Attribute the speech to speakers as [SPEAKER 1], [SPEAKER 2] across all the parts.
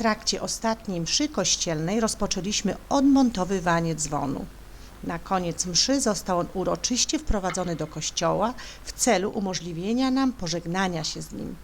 [SPEAKER 1] trakcie ostatniej mszy kościelnej rozpoczęliśmy odmontowywanie dzwonu. Na koniec mszy został on uroczyście wprowadzony do kościoła w celu umożliwienia nam pożegnania się z nim.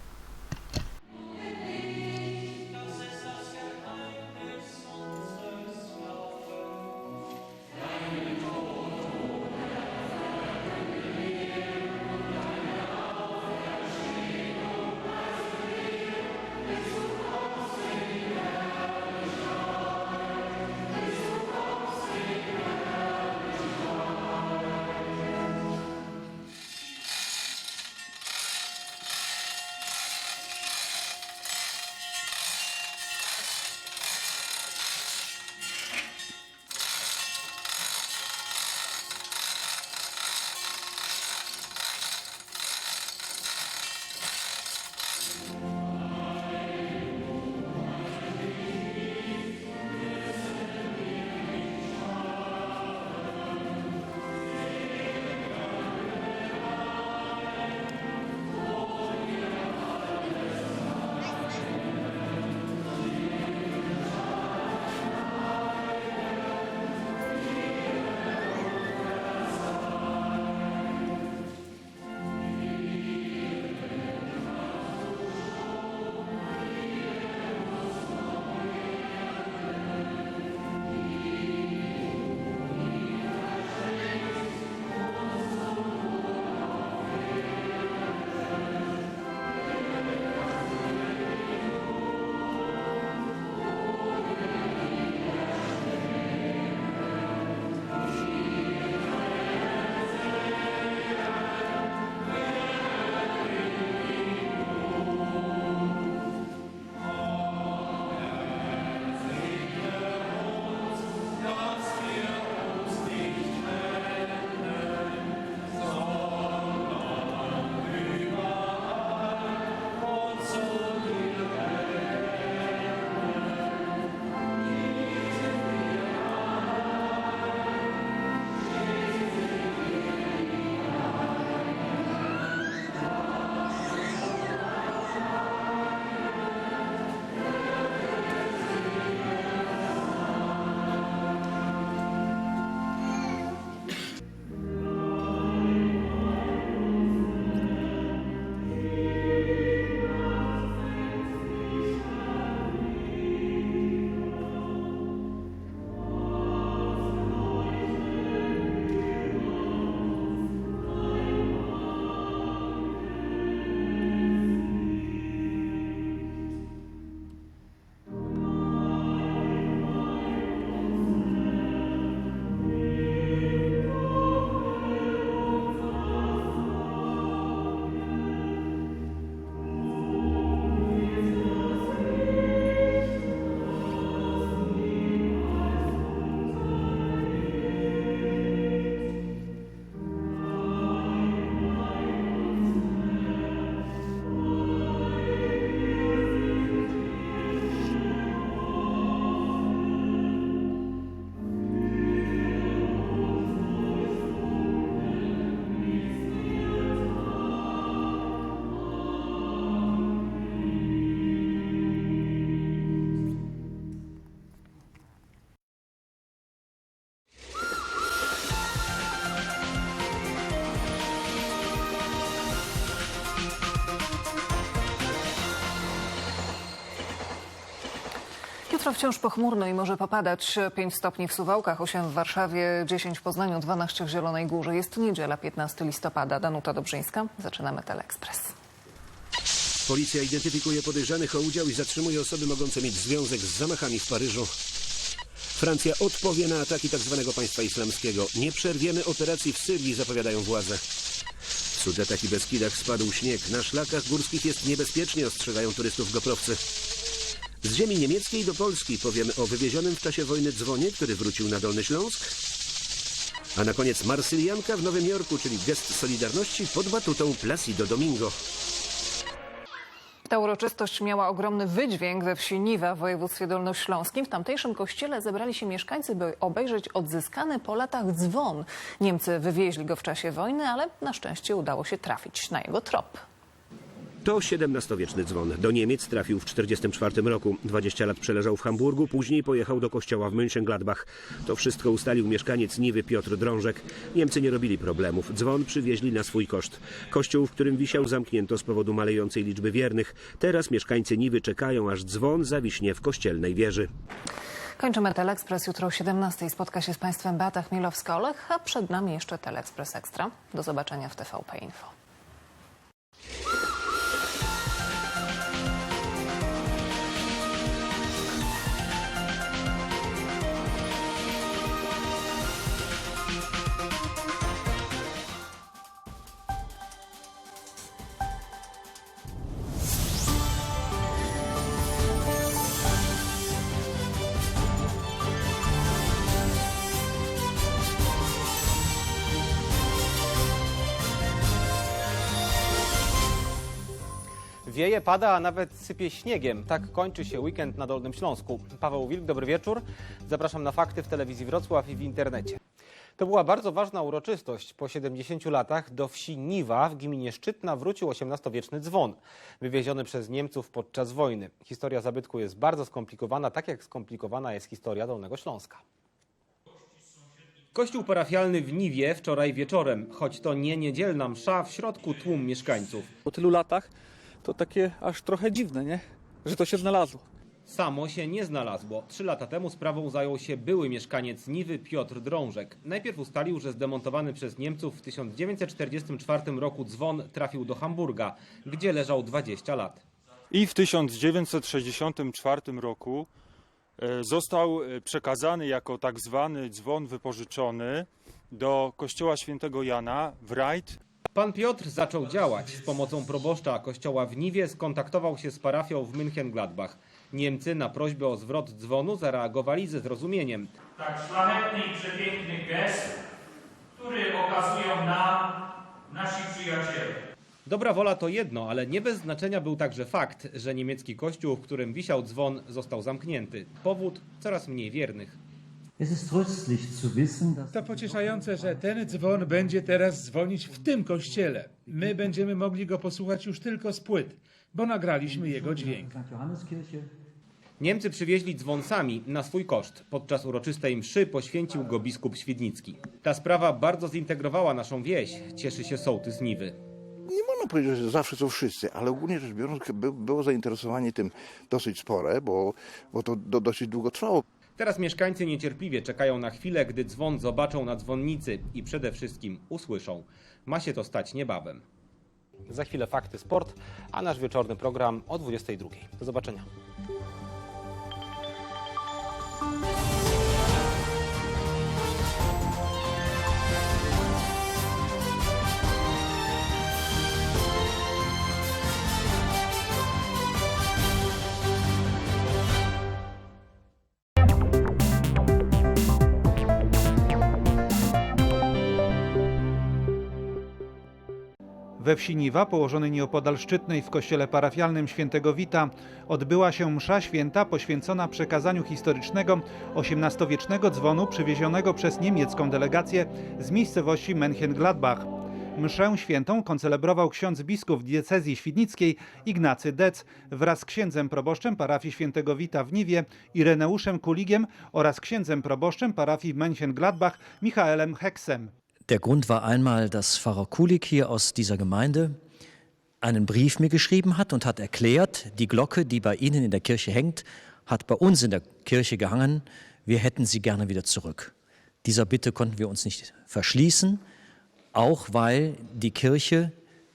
[SPEAKER 2] Jutro wciąż pochmurno i może popadać 5 stopni w Suwałkach, 8 w Warszawie, 10 w Poznaniu, 12 w Zielonej Górze. Jest niedziela, 15 listopada. Danuta Dobrzyńska. Zaczynamy Teleekspres.
[SPEAKER 3] Policja identyfikuje podejrzanych o udział i zatrzymuje osoby mogące mieć związek z zamachami w Paryżu. Francja odpowie na ataki tzw. państwa islamskiego. Nie przerwiemy operacji w Syrii, zapowiadają władze. W Sudetach i Beskidach spadł śnieg. Na szlakach górskich jest niebezpiecznie, ostrzegają turystów goprowcy. Z ziemi niemieckiej do Polski powiemy o wywiezionym w czasie wojny dzwonie, który wrócił na Dolny Śląsk. A na koniec Marsylianka w Nowym Jorku, czyli gest solidarności pod batutą Placido Domingo.
[SPEAKER 2] Ta uroczystość miała ogromny wydźwięk we wsi Niwa w województwie dolnośląskim. W tamtejszym kościele zebrali się mieszkańcy, by obejrzeć odzyskany po latach dzwon. Niemcy wywieźli go w czasie wojny, ale na szczęście udało się trafić na jego trop.
[SPEAKER 3] To XVII-wieczny dzwon. Do Niemiec trafił w 1944 roku. 20 lat przeleżał w Hamburgu, później pojechał do kościoła w Mönchengladbach. To wszystko ustalił mieszkaniec Niwy Piotr Drążek. Niemcy nie robili problemów. Dzwon przywieźli na swój koszt. Kościół, w którym wisiał, zamknięto z powodu malejącej liczby wiernych. Teraz mieszkańcy Niwy czekają, aż dzwon zawiśnie w kościelnej wieży.
[SPEAKER 2] Kończymy Teleekspres. Jutro o 17 spotka się z Państwem Beata Chmielowska-Olech, a przed nami jeszcze Teleekspres Ekstra. Do zobaczenia w TVP Info.
[SPEAKER 4] Wieje, pada, a nawet sypie śniegiem. Tak kończy się weekend na Dolnym Śląsku. Paweł Wilk, dobry wieczór. Zapraszam na fakty w telewizji Wrocław i w internecie. To była bardzo ważna uroczystość. Po 70 latach do wsi Niwa w gminie Szczytna wrócił XVIII-wieczny dzwon, wywieziony przez Niemców podczas wojny. Historia zabytku jest bardzo skomplikowana, tak jak skomplikowana jest historia Dolnego Śląska. Kościół parafialny w Niwie wczoraj wieczorem, choć to nie niedzielna msza, w środku tłum mieszkańców.
[SPEAKER 5] po tylu latach to takie aż trochę dziwne, nie? Że to się znalazło.
[SPEAKER 4] Samo się nie znalazło. Trzy lata temu sprawą zajął się były mieszkaniec Niwy Piotr Drążek. Najpierw ustalił, że zdemontowany przez Niemców w 1944 roku dzwon trafił do Hamburga, gdzie leżał 20 lat.
[SPEAKER 6] I w 1964 roku e, został e, przekazany jako tak zwany dzwon wypożyczony do kościoła świętego Jana w Rajd.
[SPEAKER 4] Pan Piotr zaczął działać. Z pomocą proboszcza kościoła w Niwie skontaktował się z parafią w München-Gladbach. Niemcy na prośbę o zwrot dzwonu zareagowali ze zrozumieniem.
[SPEAKER 7] tak szlachetny i przepiękny gest, który okazują nam nasi przyjaciele.
[SPEAKER 4] Dobra wola to jedno, ale nie bez znaczenia był także fakt, że niemiecki kościół, w którym wisiał dzwon, został zamknięty. Powód coraz mniej wiernych.
[SPEAKER 8] To pocieszające, że ten dzwon będzie teraz dzwonić w tym kościele. My będziemy mogli go posłuchać już tylko z płyt, bo nagraliśmy jego dźwięk.
[SPEAKER 4] Niemcy przywieźli dzwon sami na swój koszt. Podczas uroczystej mszy poświęcił go biskup Świdnicki. Ta sprawa bardzo zintegrowała naszą wieś, cieszy się sołtys Niwy.
[SPEAKER 9] Nie można powiedzieć, że zawsze są wszyscy, ale ogólnie rzecz biorąc by, było zainteresowanie tym dosyć spore, bo, bo to do, dosyć długo trwało.
[SPEAKER 4] Teraz mieszkańcy niecierpliwie czekają na chwilę, gdy dzwon zobaczą na dzwonnicy i przede wszystkim usłyszą. Ma się to stać niebawem. Za chwilę fakty sport, a nasz wieczorny program o 22. Do zobaczenia.
[SPEAKER 10] We wsi Niwa, położonej nieopodal Szczytnej w kościele parafialnym świętego Wita, odbyła się msza święta poświęcona przekazaniu historycznego XVIII-wiecznego dzwonu przywiezionego przez niemiecką delegację z miejscowości Mönchengladbach. Mszę świętą koncelebrował ksiądz biskup diecezji świdnickiej Ignacy Dec wraz z księdzem proboszczem parafii świętego Wita w Niwie Ireneuszem Kuligiem oraz księdzem proboszczem parafii Mönchengladbach Michaelem Heksem.
[SPEAKER 11] Der Grund war einmal, dass Pfarrer Kulik hier aus dieser Gemeinde einen Brief mir geschrieben hat und hat erklärt, die Glocke, die bei Ihnen in der Kirche hängt, hat bei uns in der Kirche gehangen. Wir hätten sie gerne wieder zurück. Dieser Bitte konnten wir uns nicht verschließen, auch weil die Kirche,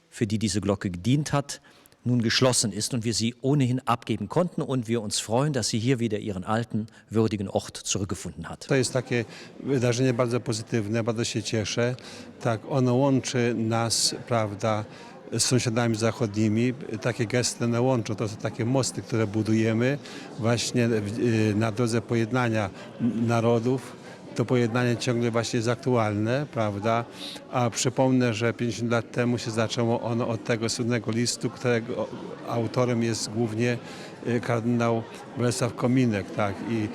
[SPEAKER 11] für die diese Glocke gedient hat, nun geschlossen ist und wir sie ohnehin abgeben konnten und wir uns freuen, dass sie hier wieder ihren alten, würdigen Ort zurückgefunden hat.
[SPEAKER 12] To jest takie wydarzenie bardzo pozytywne, bardzo się cieszę. Tak, ono łączy nas, prawda, z sąsiadami zachodnimi. Takie gesty one łączą, to są takie mosty, które budujemy właśnie y, na drodze pojednania narodów. To pojednanie ciągle właśnie jest aktualne, prawda? A przypomnę, że 50 lat temu się zaczęło ono od tego słynnego listu, którego autorem jest głównie y, kardynał Bolesław Kominek, tak? I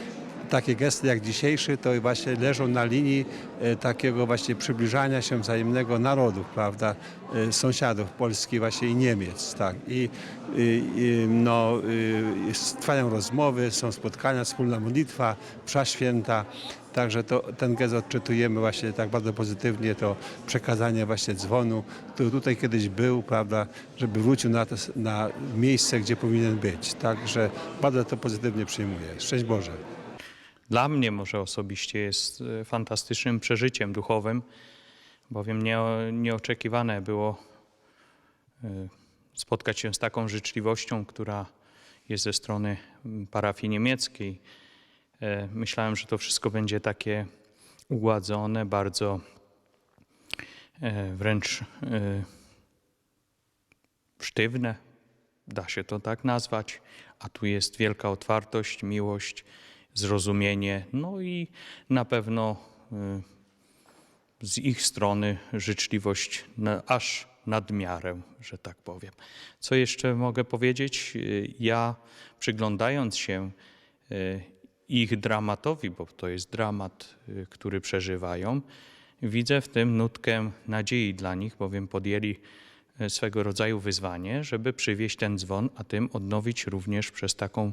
[SPEAKER 12] takie gesty jak dzisiejszy to właśnie leżą na linii e, takiego właśnie przybliżania się wzajemnego narodów, prawda, e, sąsiadów Polski właśnie i Niemiec, tak. I, i, no, y, trwają rozmowy, są spotkania, wspólna modlitwa, msza święta, Także to, ten gest odczytujemy właśnie tak bardzo pozytywnie, to przekazanie właśnie dzwonu, który tutaj kiedyś był, prawda, żeby wrócił na, to, na miejsce, gdzie powinien być. Także bardzo to pozytywnie przyjmuję. Szczęść Boże.
[SPEAKER 13] Dla mnie może osobiście jest e, fantastycznym przeżyciem duchowym, bowiem nie, nieoczekiwane było e, spotkać się z taką życzliwością, która jest ze strony parafii niemieckiej. E, Myślałem, że to wszystko będzie takie ugładzone, bardzo wręcz sztywne, da się to tak nazwać, a tu jest wielka otwartość, miłość, zrozumienie, no i na pewno y, z ich strony życzliwość na, aż nad miarę, że tak powiem. Co jeszcze mogę powiedzieć? Y, Ja przyglądając się y, ich dramatowi, bo to jest dramat, który przeżywają, widzę w tym nutkę nadziei dla nich, bowiem podjęli swego rodzaju wyzwanie, żeby przywieźć ten dzwon, a tym odnowić również przez taką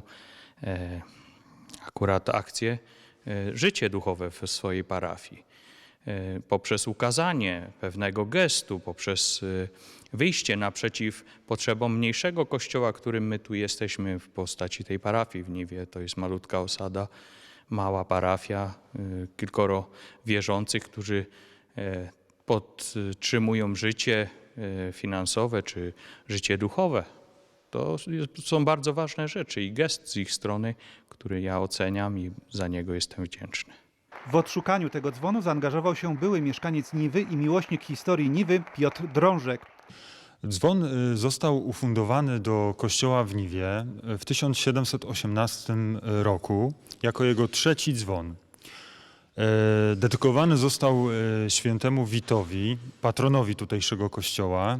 [SPEAKER 13] e, akurat akcję e, życie duchowe w swojej parafii. E, Poprzez ukazanie pewnego gestu, poprzez e, wyjście naprzeciw potrzebom mniejszego kościoła, którym my tu jesteśmy w postaci tej parafii w Niwie. To jest malutka osada, mała parafia, kilkoro wierzących, którzy podtrzymują życie finansowe czy życie duchowe. To są bardzo ważne rzeczy i gest z ich strony, który ja oceniam i za niego jestem wdzięczny.
[SPEAKER 10] W odszukaniu tego dzwonu zaangażował się były mieszkaniec Niwy i miłośnik historii Niwy Piotr Drążek.
[SPEAKER 6] Dzwon y, został ufundowany do kościoła w Niwie y, w 1718 roku jako jego trzeci dzwon. E, Dedykowany został e, świętemu Witowi, patronowi tutejszego kościoła,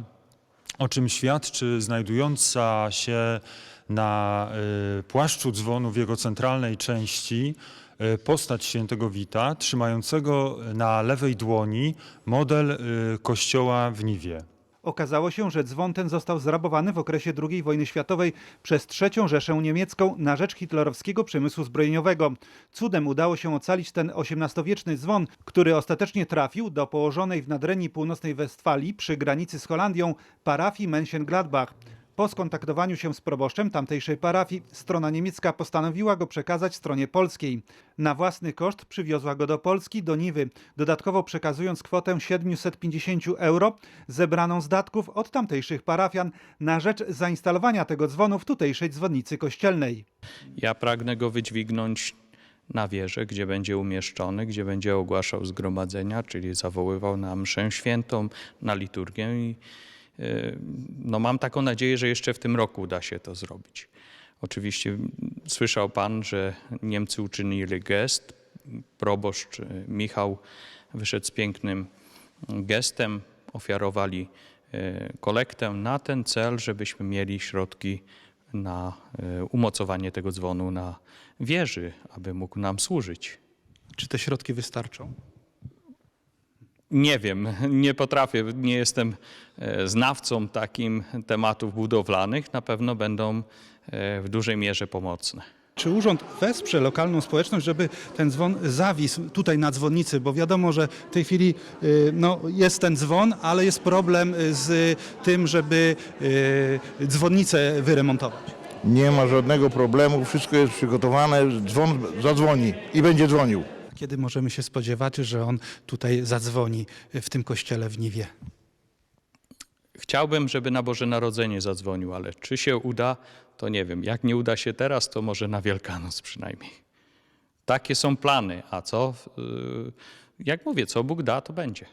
[SPEAKER 6] o czym świadczy znajdująca się na e, płaszczu dzwonu w jego centralnej części e, postać świętego Wita, trzymającego na lewej dłoni model e, kościoła w Niwie.
[SPEAKER 10] Okazało się, że dzwon ten został zrabowany w okresie II wojny światowej przez III Rzeszę Niemiecką na rzecz hitlerowskiego przemysłu zbrojeniowego. Cudem udało się ocalić ten XVIII-wieczny dzwon, który ostatecznie trafił do położonej w nadrenii północnej Westfalii przy granicy z Holandią parafii Mönchengladbach. Po skontaktowaniu się z proboszczem tamtejszej parafii, strona niemiecka postanowiła go przekazać stronie polskiej. Na własny koszt przywiozła go do Polski, do Niwy, dodatkowo przekazując kwotę 750 euro zebraną z datków od tamtejszych parafian na rzecz zainstalowania tego dzwonu w tutejszej dzwonnicy kościelnej.
[SPEAKER 13] Ja pragnę go wydźwignąć na wieżę, gdzie będzie umieszczony, gdzie będzie ogłaszał zgromadzenia, czyli zawoływał na mszę świętą, na liturgię i no mam taką nadzieję, że jeszcze w tym roku uda się to zrobić. Oczywiście słyszał pan, że Niemcy uczynili gest. Proboszcz y, Michał wyszedł z pięknym gestem, ofiarowali y, kolektę na ten cel, żebyśmy mieli środki na y, umocowanie tego dzwonu na wieży, aby mógł nam służyć.
[SPEAKER 10] Czy te środki wystarczą?
[SPEAKER 13] Nie wiem, nie potrafię, nie jestem e, znawcą takim tematów budowlanych. Na pewno będą e, w dużej mierze pomocne.
[SPEAKER 10] Czy urząd wesprze lokalną społeczność, żeby ten dzwon zawisł tutaj na dzwonnicy? Bo wiadomo, że w tej chwili y, no, jest ten dzwon, ale jest problem z tym, żeby dzwonnicę wyremontować.
[SPEAKER 9] Nie ma żadnego problemu, wszystko jest przygotowane, dzwon zadzwoni i będzie dzwonił.
[SPEAKER 10] Kiedy możemy się spodziewać, że on tutaj zadzwoni w tym kościele w Niwie?
[SPEAKER 13] Chciałbym, żeby na Boże Narodzenie zadzwonił, ale czy się uda, to nie wiem. Jak nie uda się teraz, to może na Wielkanoc przynajmniej. Takie są plany, a co, y, jak mówię, co Bóg da, to będzie.